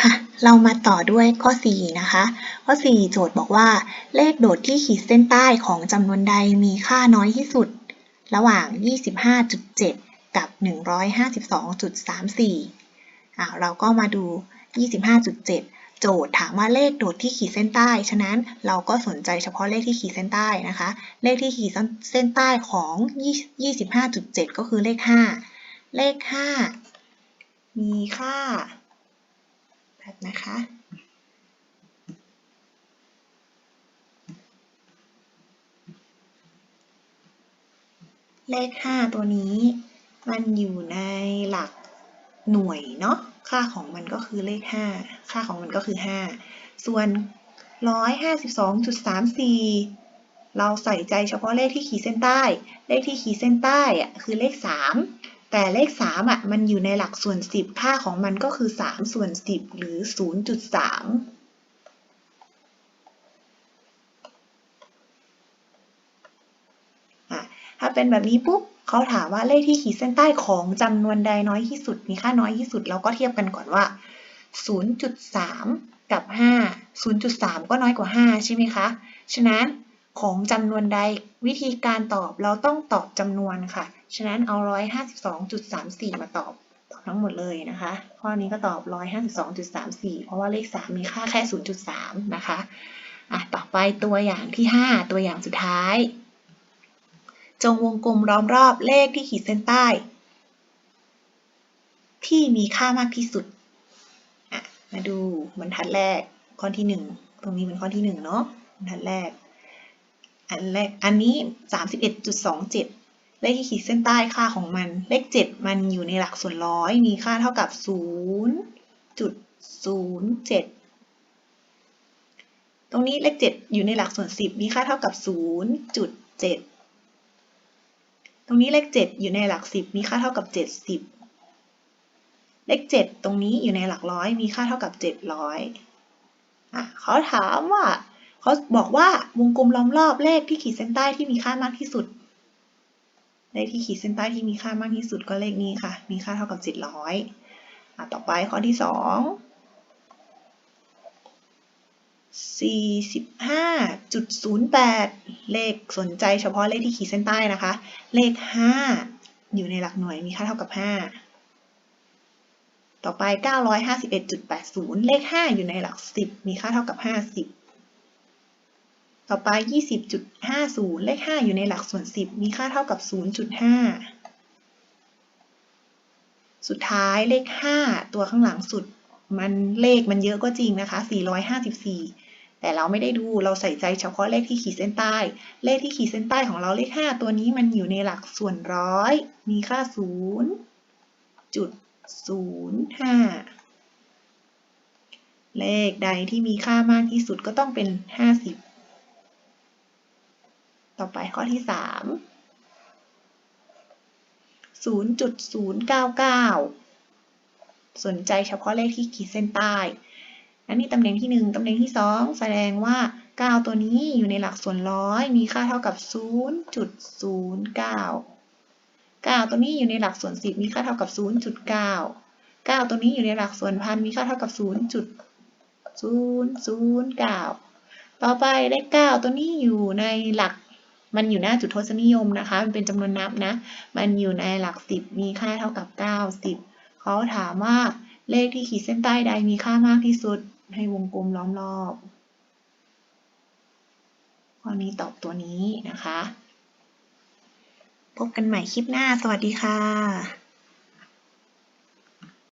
ค่ะ เรามาต่อด้วยข้อ 4 นะคะ ข้อ 4 โจทย์บอกว่า เลขโดดที่ขีดเส้นใต้ของจำนวนใดมีค่าน้อยที่สุด ระหว่าง 25.7 กับ 152.34อ่าเราก็มาดู 25.7 โจทย์ถามว่าเลขโดดที่ขีดเส้นใต้ ฉะนั้นเราก็สนใจเฉพาะเลขที่ขีดเส้นใต้นะคะ เลขที่ขีดเส้นใต้ของ 25.7 ก็คือเลข 5 เลข 5 มีค่า แบบนะคะ เลข 5 ตัวนี้ มันอยู่ในหลักหน่วยเนาะ ค่าของมันก็คือเลข 5 ค่าของมันก็คือ 5 ส่วน 152.34 เราใส่ใจเฉพาะเลขที่ขีดเส้นใต้ เลขที่ขีดเส้นใต้อะคือเลข 3 แต่เลข 3อะมันอยู่ในหลักส่วน 10 ค่าของมันก็คือ 3 ส่วน 10 หรือ 0.3ถ้าเป็นแบบนี้ปุ๊บเขาถามว่าเลขที่ขีดเส้นใต้ของจำนวนใดน้อยที่สุด มีค่าน้อยที่สุด เราก็เทียบกันก่อนว่า 0.3 กับ 5 0.3 ก็น้อยกว่า 5 ใช่ไหมคะ ฉะนั้น ของจำนวนใด วิธีการตอบเราต้องตอบจำนวนค่ะ ฉะนั้นเอา 152.34 มาตอบตอบทั้งหมดเลยนะคะ ข้อนี้ก็ตอบ 152.34 เพราะว่าเลข 3 มีค่าแค่ 0.3 นะคะอะต่อไปตัวอย่างที่ 5 ตัวอย่างสุดท้าย จงวงกลมล้อมรอบเลขที่ขีดเส้นใต้ ที่มีค่ามากที่สุดอะมาดูบรรทัดแรกข้อที่ 1 ตรงนี้เป็นข้อที่1เนาะบรรทัดแรก อันแรกอันนี้ 31.27 เลขที่ขีดเส้นใต้ค่าของมัน เลข 7 มันอยู่ในหลักส่วนร้อย มีค่าเท่ากับ 0.07 ตรงนี้เลข 7 อยู่ในหลักส่วน 10 มีค่าเท่ากับ 0.7 ตรงนี้เลข 7 อยู่ในหลัก 10 มีค่าเท่ากับ 70 เลข 7 ตรงนี้อยู่ในหลักร้อย มีค่าเท่ากับ 700อะเขาถามว่า เขาบอกว่าวงกลมล้อมรอบเลขที่ขีดเส้นใต้ที่มีค่ามากที่สุด เลขที่ขีดเส้นใต้ที่มีค่ามากที่สุดก็เลขนี้ค่ะ มีค่าเท่ากับ700อะต่อไปข้อที่2 45.08 เลขสนใจเฉพาะเลขที่ขีดเส้นใต้นะคะ เลข 5 อยู่ในหลักหน่วยมีค่าเท่ากับ 5ต่อไป 951.80 เลข 5 อยู่ในหลัก 10 มีค่าเท่ากับ 50 ต่อไป 20.50 เลข 5 อยู่ในหลักส่วน 10 มีค่าเท่ากับ 0.5 สุดท้ายเลข 5 ตัวข้างหลังสุด มันเลขมันเยอะก็จริงนะคะ 454 แต่เราไม่ได้ดูเราใส่ใจเฉพาะเลขที่ขีดเส้นใต้ เลขที่ขีดเส้นใต้ของเราเลข 5 ตัวนี้มันอยู่ในหลักส่วนร้อย มีค่า 0.05เลขใดที่มีค่ามากที่สุดก็ต้องเป็น 50 ต่อไปข้อที่3 0.099สนใจเฉพาะเลขที่ขีดเส้นใต้อันนี้ตำแหน่งที่ 1 ตำแหน่งที่ 2 แสดงว่า 9 ตัวนี้อยู่ในหลักส่วนร้อย มีค่าเท่ากับ 0.09 9 ตัวนี้อยู่ในหลักส่วน 10 มีค่าเท่ากับ 0.9 9 ตัวนี้อยู่ในหลักส่วนพัน มีค่าเท่ากับ 0.009 ต่อไปเลข 9 ตัวนี้อยู่ในหลัก มันอยู่หน้าจุดทศนิยมนะคะ มันเป็นจำนวนนับนะ มันอยู่ในหลักสิบมีค่าเท่ากับ 90 เขาถามว่าเลขที่ขีดเส้นใต้ใดมีค่ามากที่สุดให้วงกลมล้อมรอบข้อนี้ตอบตัวนี้นะคะ พบกันใหม่คลิปหน้า สวัสดีค่ะ